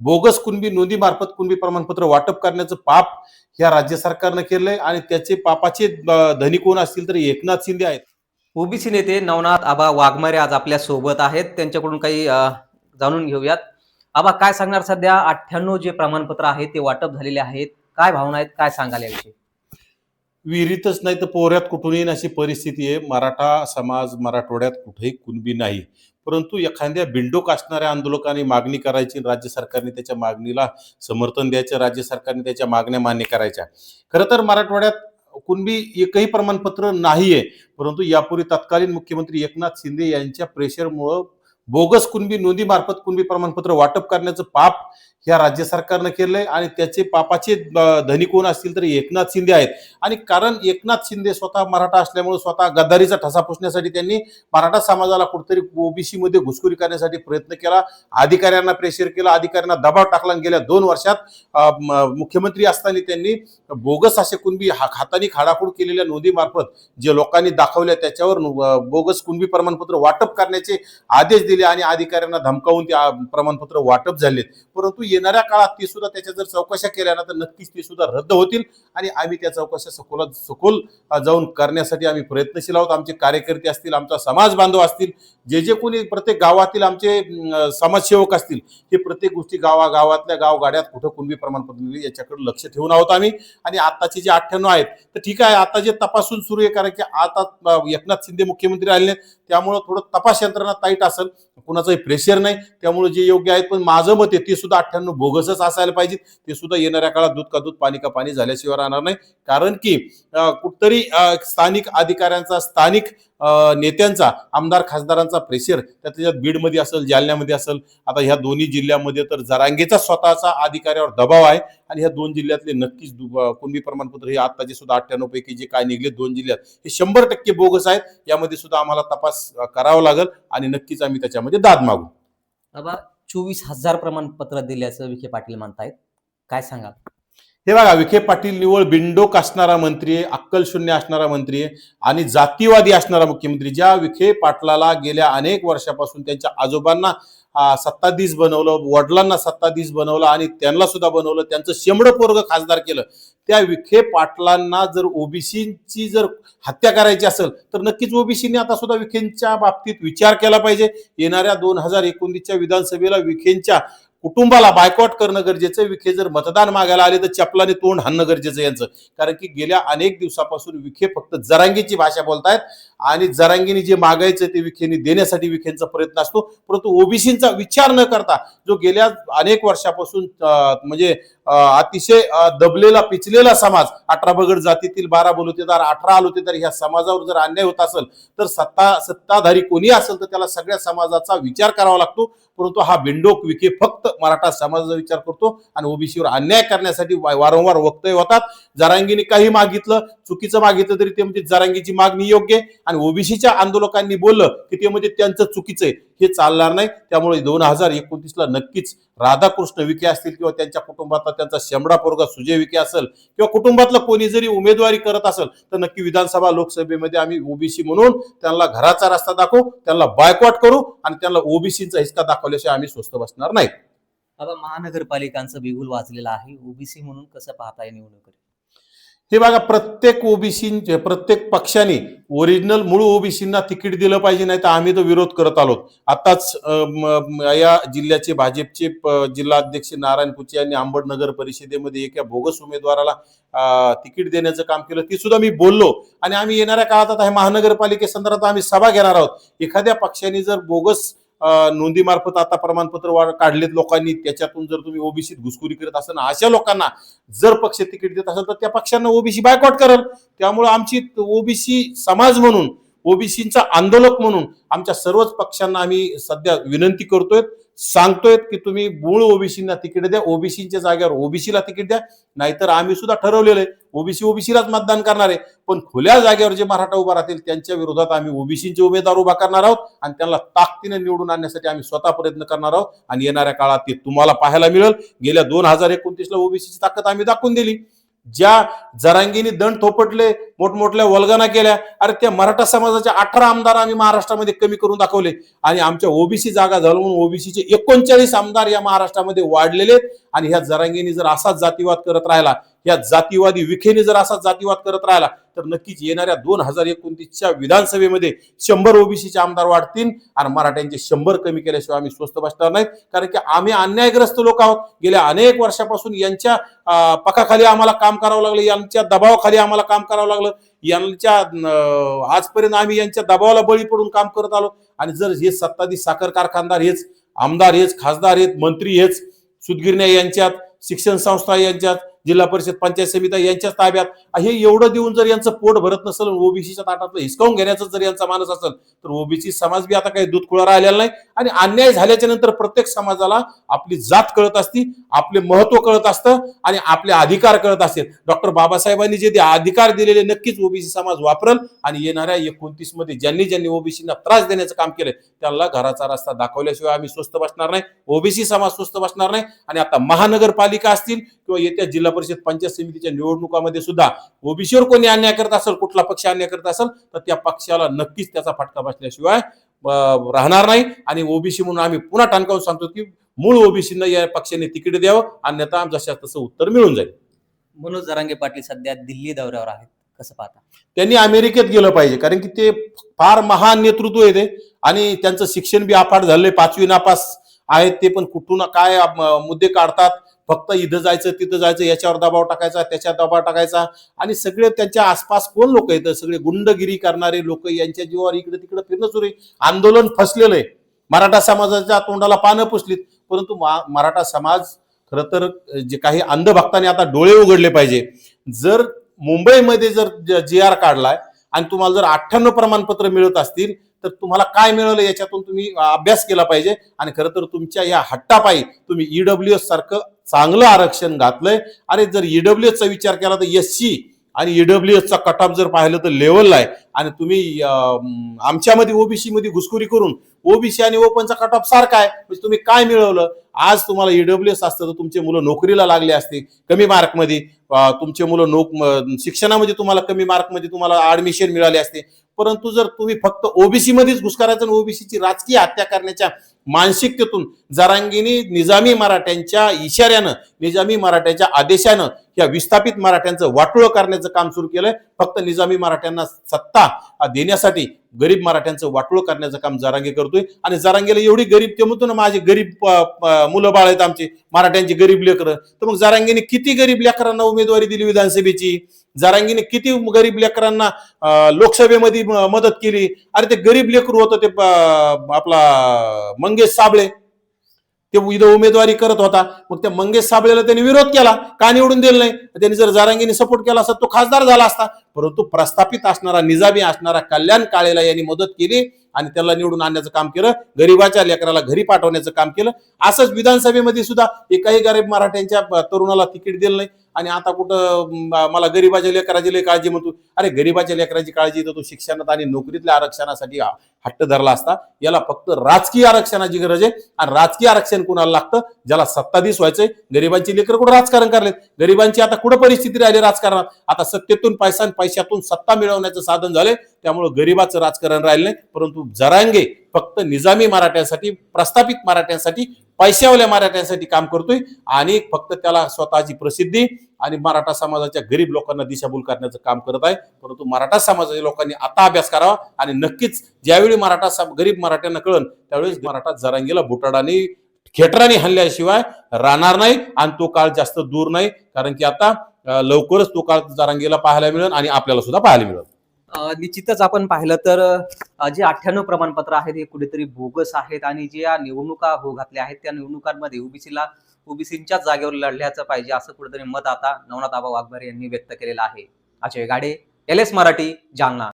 Bogus Kunbi नोंदीमार्फत कुणबी प्रमाणपत्र वाटप करण्याचं पाप ह्या राज्य सरकारनं केलंय आणि त्याचे पापाचे धनी कोण असतील तर एकनाथ शिंदे आहेत. ओबीसी नेते नवनाथ आबा वाघमारे आज आपल्यासोबत आहेत. त्यांच्याकडून काही जाणून घेऊयात. आबा काय सांगणार सध्या? अठ्ठ्याण्णव जे प्रमाणपत्र आहेत ते वाटप झालेले आहेत. काय भावना आहेत? काय सांगाल याविषयी? विहिरीतच नाही तर पोऱ्यात कुठून येईन अशी परिस्थिती आहे. मराठा समाज मराठवाड्यात कुठेही कुणबी नाही. परंतु एखाद्या बिंडोक असणाऱ्या आंदोलकांनी मागणी करायची राज्य सरकारने त्याच्या मागणीला समर्थन द्यायचं राज्य सरकारने त्याच्या मागण्या मान्य करायच्या. खरं तर मराठवाड्यात कुणबी एकही प्रमाणपत्र नाहीये परंतु यापूर्वी तत्कालीन मुख्यमंत्री एकनाथ शिंदे यांच्या प्रेशरमुळं बोगस कुणबी नोंदीमार्फत कुणबी प्रमाणपत्र वाटप करण्याचं पाप ह्या राज्य सरकारनं केलंय आणि त्याचे पापाचे धनी कोण असतील तर एकनाथ शिंदे आहेत. आणि कारण एकनाथ शिंदे स्वतः मराठा असल्यामुळे स्वतः गद्दारीचा ठसा पुसण्यासाठी त्यांनी मराठा समाजाला कुठेतरी ओबीसी मध्ये घुसखोरी करण्यासाठी प्रयत्न केला. अधिकाऱ्यांना प्रेशर केला अधिकाऱ्यांना दबाव टाकला. आणि गेल्या दोन वर्षात म- मुख्यमंत्री असताना त्यांनी बोगस असे कुणबी हा- हाताने खाडाखोड केलेल्या नोंदीमार्फत जे लोकांनी दाखवल्या त्याच्यावर बोगस कुणबी प्रमाणपत्र वाटप करण्याचे आदेश दिले आणि अधिकाऱ्यांना धमकावून ते प्रमाणपत्र वाटप झाले परंतु येणाऱ्या काळात ती सुद्धा त्याच्या जर चौकशा केल्या ना तर नक्कीच ते सुद्धा रद्द होतील. आणि आम्ही त्या चौकशा सखोल सखोल जाऊन करण्यासाठी आम्ही प्रयत्नशील आहोत. आमचे कार्यकर्ते असतील आमचा समाज बांधव असतील जे जे कोणी प्रत्येक गावातील आमचे समाजसेवक असतील हे प्रत्येक गोष्टी गावा गावातल्या गावगाड्यात कुठं कुणबी प्रमाणपत्र दिली याच्याकडे लक्ष ठेवून आहोत आम्ही. आणि आताचे जे अठ्ठ्याण्णव आहेत तर ठीक आहे आता जे तपासून सुरू आहे कारण की आता एकनाथ शिंदे मुख्यमंत्री आले आहेत त्यामुळं थोडं तपास यंत्रणा टाईट असेल. कुणाचंही प्रेशर नाही. त्यामुळे जे योग्य आहेत पण माझं मत आहे ते सुद्धा अठ्ठ्याण्णव भोगसच असायला पाहिजेत. ते सुद्धा येणाऱ्या काळात दूध का दूध पाणी का पाणी झाल्याशिवाय राहणार नाही. कारण की कुठतरी स्थानिक अधिकाऱ्यांचा स्थानिक नेत्यांचा आमदार खासदारांचा प्रेशर त्या त्याच्यात बीडमध्ये असेल जालन्यामध्ये असेल आता ह्या दोन्ही जिल्ह्यामध्ये तर जरांगेचा स्वतःचा अधिकाऱ्यावर दबाव आहे आणि ह्या दोन जिल्ह्यातले नक्कीच दु- कुणबी प्रमाणपत्र हे आत्ताचे सुद्धा अठ्ठ्याण्णव पैकी जे काय निघले दोन जिल्ह्यात हे शंभर टक्के बोगस आहेत. यामध्ये सुद्धा आम्हाला तपास करावा लागेल आणि नक्कीच आम्ही त्याच्यामध्ये दाद मागू. बाबा चोवीस हजार प्रमाणपत्र दिल्याचं विखे पाटील म्हणतायत. काय सांगाल? हे बघा विखे पाटील निवळ बिंडोक असणारा मंत्री आहे अक्कलशून्य असणारा मंत्री आहे आणि जातीवादी असणारा मुख्यमंत्री. ज्या विखे पाटलाला गेल्या अनेक वर्षापासून त्यांच्या आजोबांना सत्ताधीश बनवलं वडिलांना सत्ताधीश बनवलं आणि त्यांना सुद्धा बनवलं त्यांचं शेंबडं पोरग खासदार केलं. त्या विखे पाटलांना जर ओबीसीची जर हत्या करायची असेल तर नक्कीच ओबीसीने आता सुद्धा विखेंच्या बाबतीत विचार केला पाहिजे. येणाऱ्या दोन हजार एकोणीसच्या विधानसभेला विखेंच्या कुटुंबाला बायकॉट करणं गरजेचं विखे जर मतदान मागायला आले तर चपलाने तोंड हाणणं गरजेचं यांचं. कारण की गेल्या अनेक दिवसापासून विखे फक्त जरांगीची भाषा बोलतायत आणि जरांगीने जे मागायचं ते विखेने देण्यासाठी विखेंचा प्रयत्न असतो. परंतु ओबीसींचा विचार न करता जो गेल्या अनेक वर्षापासून म्हणजे अतिशय दबलेला पिचलेला समाज अठरा बगड जातीतील बारा बलुतेदार अठरा आलोतेदार ह्या समाजावर जर अन्याय होत असेल तर सत्ता सत्ताधारी कोणी असेल तर त्याला सगळ्या समाजाचा विचार करावा लागतो. परंतु हा बिंडोक विखे फक्त मराठा समाजाचा विचार करतो आणि ओबीसीवर अन्याय करण्यासाठी वारंवार वक्तव्य होतात. जारांगीने काही मागितलं चुकीचं मागितलं तरी ते म्हणजे जरांगीची मागणी योग्य आहे. आणि ओबीसीच्या आंदोलकांनी बोललं की ते म्हणजे त्यांचं चुकीचं आहे. हे चालणार नाही. त्यामुळे दोन हजार एकोणतीसला नक्कीच राधाकृष्ण विखे असतील किंवा त्यांच्या कुटुंबातला त्यांचा शेमडा पोरगा सुजय विखे असेल किंवा कुटुंबातलं कोणी जरी उमेदवारी करत असेल तर नक्की विधानसभा लोकसभेमध्ये आम्ही ओबीसी म्हणून त्यांना घराचा रस्ता दाखवू त्यांना बायकॉट करू आणि त्यांना ओबीसीचा हिस्सा दाखवल्याशिवाय आम्ही स्वस्त बसणार नाही. आता महानगरपालिकांचं बिगुल वाचलेलं आहे. ओबीसी म्हणून कसं पाहताय निवडणूक हे बघा प्रत्येक ओबीसी प्रत्येक पक्षाने ओरिजिनल मूळ ओबीसींना तिकीट दिलं पाहिजे नाही तर आम्ही तो विरोध करत आलो. आताच या जिल्ह्याचे भाजपचे जिल्हाध्यक्ष नारायण कुचे यांनी आंबड नगर परिषदेमध्ये एका बोगस उमेदवाराला तिकीट देण्याचं काम केलं. ती सुद्धा मी बोललो. आणि आम्ही येणाऱ्या काळात आता हे महानगरपालिकेसंदर्भात आम्ही सभा घेणार आहोत. एखाद्या पक्षाने जर बोगस नोंदीमार्फत आता प्रमाणपत्र काढलेत लोकांनी. त्याच्यातून जर तुम्ही ओबीसीत घुसखोरी करत असाल अशा लोकांना जर पक्ष तिकीट देत असेल तर त्या पक्षांना ओबीसी बायकॉट करेल. त्यामुळे आमची ओबीसी समाज म्हणून ओबीसीचा आंदोलक म्हणून आमच्या सर्वच पक्षांना आम्ही सध्या विनंती करतोय सांगतोय की तुम्ही मूळ ओबीसींना तिकीट द्या ओबीसीच्या जागेवर ओबीसीला तिकीट द्या नाहीतर आम्ही सुद्धा ठरवलेलं आहे ओबीसी ओबीसीलाच मतदान करणार आहे पण खुल्या जागेवर जे मराठा उभा राहतील त्यांच्या विरोधात आम्ही ओबीसीचे उमेदवार उभा करणार आहोत आणि त्यांना ताकदीने निवडून आणण्यासाठी आम्ही स्वतः प्रयत्न करणार आहोत आणि येणाऱ्या काळात ते तुम्हाला पाहायला मिळेल. गेल्या दोन हजार एकोणतीसला ओबीसीची ताकद आम्ही दाखवून दिली. ज्या जरांगीनी दंड थोपटले मोठमोठल्या वल्गना केल्या अरे त्या मराठा समाजाच्या अठरा आमदार आम्ही महाराष्ट्रामध्ये कमी करून दाखवले. आणि आमच्या ओबीसी जागा झालो म्हणून ओबीसीचे एकोणचाळीस आमदार या महाराष्ट्रामध्ये वाढलेले आणि ह्या जरांगीनी जर असाच जातीवाद करत राहिला या जातीवादी विखेने जर असा जातीवाद करत राहिला तर नक्कीच येणाऱ्या दोन हजार एकोणतीसच्या विधानसभेमध्ये शंभर ओबीसीचे आमदार वाढतील आणि मराठ्यांचे शंभर कमी केल्याशिवाय आम्ही स्वस्त बसणार नाहीत कारण की आम्ही अन्यायग्रस्त लोक आहोत. गेल्या अनेक वर्षापासून यांच्या पखाखाली पकाखाली आम्हाला काम करावं लागलं यांच्या दबावाखाली आम्हाला काम करावं लागलं. यांच्या आजपर्यंत आम्ही यांच्या दबावाला बळी पडून काम करत आलो. आणि जर हे सत्ताधीश साखर कारखानदार हेच आमदार हेच खासदार हेच मंत्री हेच सुदगिरण्या यांच्यात शिक्षण संस्था यांच्यात जिल्हा परिषद पंचायत समित्या यांच्याच ताब्यात. हे एवढं देऊन जर यांचं पोट भरत नसेल ओबीसीच्या ताटातलं हिसकावून घेण्याचं जर यांचा मानस असेल तर ओबीसी समाज बी आता काही दूध खुळा राहिलेला नाही. आणि अन्याय झाल्याच्यानंतर प्रत्येक समाजाला आपली जात कळत असती आपले महत्त्व कळत असतं आणि आपले अधिकार कळत असतील. डॉक्टर बाबासाहेबांनी जे ते अधिकार दिलेले नक्कीच ओबीसी समाज वापरल आणि येणाऱ्या एकोणतीसमध्ये ज्यांनी ज्यांनी ओबीसीना त्रास देण्याचं काम केलं त्यांना घराचा रस्ता दाखवल्याशिवाय आम्ही स्वस्त बसणार नाही ओबीसी समाज स्वस्त बसणार नाही आणि आता महानगरपालिका असतील किंवा येत्या जिल्हा परिषद पंचायत समितीच्या निवडणुकामध्ये सुद्धा ओबीसीवर कोणी अन्याय करत असेल कुठला पक्ष अन्याय करत असेल तर त्या पक्षाला नक्कीच त्याचा फटका बसल्याशिवाय राहणार नाही. आणि ओबीसी म्हणून आम्ही पुन्हा टाणकावून सांगतो की मूळ ओबीसीनं या पक्षाने तिकीट द्यावं. अन्यथा जशा तसं उत्तर मिळून जाईल. मनोज जरांगे पाटील सध्या दिल्ली दौऱ्यावर आहेत. कसं पाहता? त्यांनी अमेरिकेत गेलं पाहिजे. कारण की ते फार महान नेतृत्व आहे ते. आणि त्यांचं शिक्षण बी अफाट झालंय. पाचवी नापास आहेत ते पण कुठून काय मुद्दे काढतात? फक्त इथं जायचं तिथं जायचं याच्यावर दबाव टाकायचा त्याच्यावर दबाव टाकायचा. आणि सगळे त्यांच्या आसपास कोण लोक येतं सगळे गुंडगिरी करणारे लोक यांच्या जीवावर इकडे तिकडे फिरणं सुरू आहे. आंदोलन फसलेलं आहे. मराठा समाजाच्या तोंडाला पानं पुसलीत. परंतु मा- मराठा समाज खरं तर जे काही अंधभक्तांनी आता डोळे उघडले पाहिजे. जर मुंबईमध्ये जर जी आर काढलाय आणि तुम्हाला जर अठ्ठ्याण्णव प्रमाणपत्र मिळत असतील तर तुम्हाला काय मिळालं? याच्यातून तुम्ही अभ्यास केला पाहिजे. आणि खरं तर तुमच्या या हट्टापायी तुम्ही ईडब्ल्यू एस सारखं चांगलं आरक्षण घातलंय. आणि जर ईडब्ल्यू चा विचार केला तर एस सी आणि ईडब्ल्यू चा कट ऑफ जर पाहिलं तर लेवलला आहे. आणि तुम्ही आमच्यामध्ये ओबीसी मध्ये घुसखोरी करून ओबीसी आणि ओपनचा कट ऑफ सारखा आहे. म्हणजे तुम्ही काय मिळवलं? आज तुम्हाला ईडब्ल्यू एस असतं तर तुमचे मुलं नोकरीला लागले असते कमी मार्कमध्ये. तुमचे मुलं नोक शिक्षणामध्ये तुम्हाला कमी मार्कमध्ये तुम्हाला ऍडमिशन मिळाले असते. परंतु जर तुम्ही फक्त ओबीसी मध्येच घुसकारायचं आणि ओबीसीची राजकीय हत्या करण्याच्या मानसिकतेतून जरांगीनी निजामी मराठ्यांच्या इशाऱ्यानं निजामी मराठ्यांच्या आदेशानं या विस्थापित मराठ्यांचं वाटोळं करण्याचं काम सुरू केलंय. फक्त निजामी मराठ्यांना सत्ता देण्यासाठी गरीब मराठ्यांचं वाटोळं करण्याचं काम जरांगे करतोय. आणि जरांगेला एवढी गरीब ते म्हणतो ना माझे गरीब मुलं बाळ आहेत आमचे मराठ्यांची गरीब लेकरं. तर मग जरांगेने किती गरीब लेकरांना उमेदवारी दिली विधानसभेची? जरांगीने किती गरीब लेकरांना लोकसभेमध्ये मदत केली? अरे ते गरीब लेकरू होतं ते आपला मंगेश साबळे. ते इथं उमेदवारी करत होता. मग त्या मंगेश साबळेला त्यांनी विरोध केला. का निवडून दिलं नाही? त्यांनी जर जारांगीने सपोर्ट केला असता तो खासदार झाला असता. परंतु प्रस्थापित असणारा निजामी असणारा कल्याण काळेला यांनी मदत केली. आणि त्याला निवडून आणण्याचं काम केलं गरीबाच्या लेकराला घरी पाठवण्याचं काम केलं. असंच विधानसभेमध्ये सुद्धा एकाही गरीब मराठ्यांच्या तरुणाला तिकीट दिलं नाही. आणि आता कुठं मला गरीबाच्या लेकराची लय काळजी म्हणतो. अरे गरीबाच्या लेकराची काळजी तर तो शिक्षणात आणि नोकरीतल्या आरक्षणासाठी हट्ट धरला असता. याला फक्त राजकीय आरक्षणाची गरज आहे. आणि राजकीय आरक्षण कुणाला लागतं? ज्याला सत्ताधीश व्हायचंय. गरिबांची लेकर कुठं राजकारण करलेत? गरिबांची आता कुठं परिस्थिती राहिली राजकारणात? आता सत्तेतून पैसा पैशातून सत्ता मिळवण्याचं साधन झाले त्यामुळे गरिबाचं राजकारण राहिलं नाही. परंतु जरांगे फक्त निजामी मराठ्यांसाठी प्रस्थापित मराठ्यांसाठी पैशावल्या मराठ्यांसाठी काम करतोय आणि फक्त त्याला स्वतःची प्रसिद्धी आणि मराठा समाजाच्या गरीब लोकांना दिशाभूल करण्याचं काम करत आहे. परंतु मराठा समाजाच्या लोकांनी आता अभ्यास करावा आणि नक्कीच ज्यावेळी मराठा गरीब मराठ्यांना कळन त्यावेळेस मराठा जरांगीला बुटाडाने खेटराने हल्ल्याशिवाय राहणार नाही आणि तो काळ जास्त दूर नाही. कारण की आता लवकरच तो काळ जरांगीला पाहायला मिळेल आणि आपल्याला सुद्धा पाहायला मिळेल. निश्चितच आपण पाहिलं तर जे अठ्ठ्याण्णव प्रमाणपत्र आहेत हे कुठेतरी बोगस आहेत आणि जे या निवडणुका हो घातल्या आहेत त्या निवडणुकांमध्ये ओबीसीला ओबीसीच्याच जागेवर लढल्याचं पाहिजे असं कुठेतरी मत आता नवनाथ आबा वाघबारे यांनी व्यक्त केलेलं आहे. Ajay Gade L S Marathi Jalna.